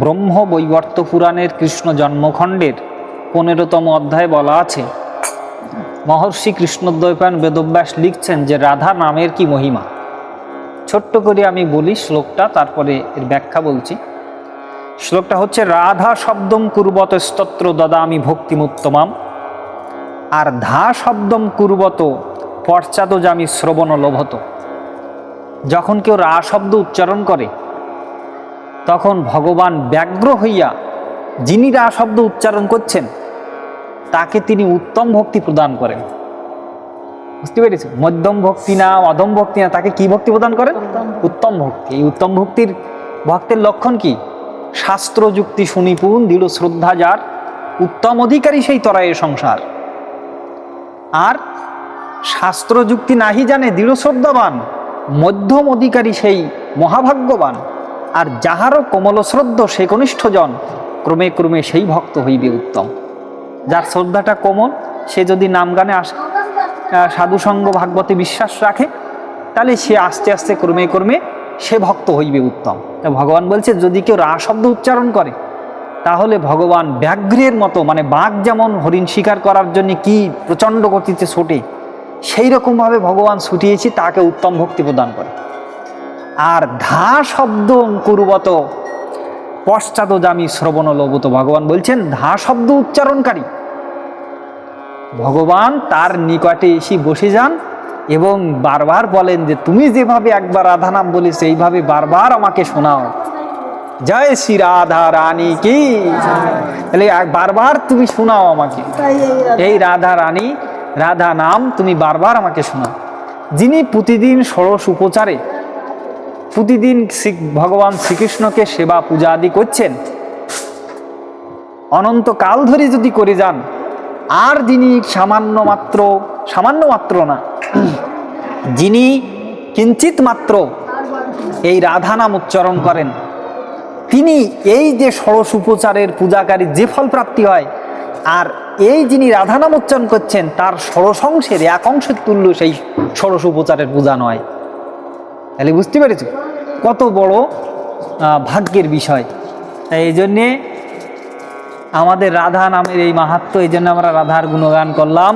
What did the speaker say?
ব্রহ্ম বৈবর্ত পুরাণের কৃষ্ণ জন্মখণ্ডের পনেরোতম অধ্যায়ে বলা আছে, মহর্ষি কৃষ্ণদ্বৈপায়ন বেদব্যাস লিখছেন যে রাধা নামের কি মহিমা? ছোট্ট করে আমি বলি শ্লোকটা, তারপরে এর ব্যাখ্যা বলছি। শ্লোকটা হচ্ছে, রাধা শব্দম কুর্বত স্তত্র দাদা দদামি ভক্তিমুত্তমাম। আর ধা শব্দম কুর্বত পশ্চাদজামি শ্রবণ লোভত। যখন কেউ রা শব্দ উচ্চারণ করে তখন ভগবান ব্যগ্র হইয়া যিনি রা শব্দ উচ্চারণ করছেন, তাকে তিনি উত্তম ভক্তি প্রদান করেন। বুঝতে পেরেছি মধ্যম ভক্তি না অধম ভক্তি না, তাকে কি ভক্তি প্রদান করেন? উত্তম ভক্তি। এই উত্তম ভক্তির ভক্তের লক্ষণ কি? শাস্ত্র যুক্তি সুনিপুণ দৃঢ় শ্রদ্ধা যার, উত্তম অধিকারী সেই তরায় সংসার। আর শাস্ত্র যুক্তি নাহি জানে, দৃঢ় শ্রদ্ধাবান, মধ্যম অধিকারী সেই মহাভাগ্যবান। আর যাহারও কোমল শ্রদ্ধ সে কনিষ্ঠজন, ক্রমে ক্রমে সেই ভক্ত হইবে উত্তম। যার শ্রদ্ধাটা কোমল, সে যদি নাম গানে আস সাধুসঙ্গ ভাগবতে বিশ্বাস রাখে, তাহলে সে আস্তে আস্তে ক্রমে ক্রমে সে ভক্ত হইবে উত্তম। তা ভগবান বলছে, যদি কেউ রা শব্দ উচ্চারণ করে, তাহলে ভগবান ব্যাঘ্রের মতো মানে বাঘ যেমন হরিণ শিকার করার জন্য কি প্রচণ্ড গতিতে ছোটে সেই রকমভাবে ভগবান ছুটিয়েছি, তাকে উত্তম ভক্তি প্রদান করে। আর ধা শব্দ কুরবত পশ্চাদজামি শ্রবণ লবত ভগবান বলছেন, ধা শব্দ উচ্চারণকারী। ভগবান তার নিকটে এসে বসে যান এবং বারবার বলেন যে, তুমি যেভাবে একবার রাধা নাম বলিস এইভাবে বারবার আমাকে শোনাও। জয় শ্রী রাধা রানী কি? তাহলে বারবার তুমি শোনাও আমাকে। এই রাধা রানী, রাধা নাম তুমি বারবার আমাকে শোনাও। যিনি প্রতিদিন ষোড়শ উপচারে প্রতিদিন ভগবান শ্রীকৃষ্ণকে সেবা পূজা আদি করছেন। অনন্ত কাল ধরে যদি করে যান, আর যিনি সামান্য মাত্র সামান্য মাত্র না, যিনি কিঞ্চিত মাত্র এই রাধা নাম উচ্চারণ করেন, তিনি এই যে ষোড়শ উপচারের পূজাকারী যে ফল প্রাপ্তি হয়, আর এই যিনি রাধা নাম উচ্চারণ করছেন, তার ষোড়শ অংশের এক অংশের তুল্য সেই ষোড়শ উপচারের পূজা নয়। তাহলে বুঝতে পেরেছ? কত বড় ভাগ্যের বিষয়। তাই এই জন্যে আমাদের রাধা নামের এই মাহাত্ম এই জন্য আমরা রাধার গুণগান করলাম।